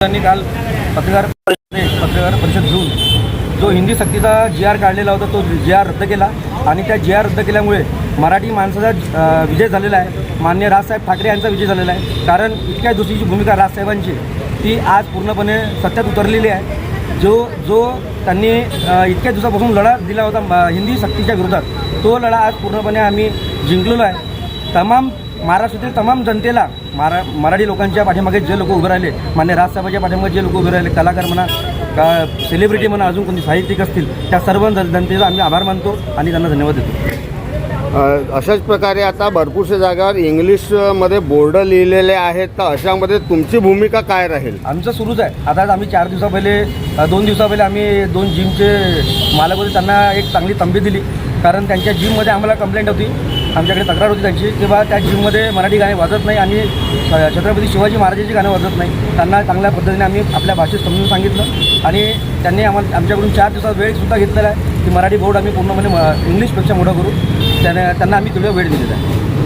त्यांनी काल पत्रकार पत्रकार परिषद घेऊन जो हिंदी सक्तीचा जी आर काढलेला होता तो जी आर रद्द केला. आणि त्या जी आर रद्द केल्यामुळे मराठी माणसाचा विजय झालेला आहे. मान्य राजसाहेब ठाकरे यांचा विजय झालेला आहे. कारण इतक्या दुसरीची भूमिका राजसाहेबांची ती आज पूर्णपणे सत्यात उतरलेली आहे. जो जो त्यांनी इतक्या दिवसापासून लढा दिला होता म- हिंदी सक्तीच्या विरोधात तो लढा आज पूर्णपणे आम्ही जिंकलेलो आहे. तमाम महाराष्ट्रातील तमाम जनतेला मारा मराठी लोकांच्या पाठीमागे जे लोक उभे राहिले मान्य राजसाहेबांच्या पाठीमागे जे लोक उभे राहिले कलाकार म्हणा का सेलिब्रिटी म्हणा अजून कोणी साहित्यिक असतील त्या सर्व जन- जनतेचा आम्ही आभार मानतो आणि त्यांना धन्यवाद देतो. अशाच प्रकारे आता भरपूरशा जागावर इंग्लिशमध्ये बोर्ड लिहिलेले आहेत. तर अशामध्ये तुमची भूमिका काय राहील? आमचं सुरूच आहे. आता आम्ही चार दिवसा पहिले दोन दिवसा पहिले आम्ही दोन जिमचे मालक होते त्यांना एक चांगली तंबी दिली. कारण त्यांच्या जिममध्ये आम्हाला कंप्लेंट होती आमच्याकडे तक्रार होती त्यांची किंवा त्या जिममध्ये मराठी गाणे वाजत नाही आणि छत्रपती शिवाजी महाराजांची गाणं वाजत नाही. त्यांना चांगल्या पद्धतीने आम्ही आपल्या भाषेत समजून सांगितलं आणि त्यांनी आम्हाला आमच्याकडून चार दिवसात वेळसुद्धा घेतलेला आहे की मराठी बोर्ड आम्ही पूर्णपणे म- इंग्लिशपेक्षा मोठं करू. त्याने त्यांना आम्ही तेवढा वेळ दिलेला आहे.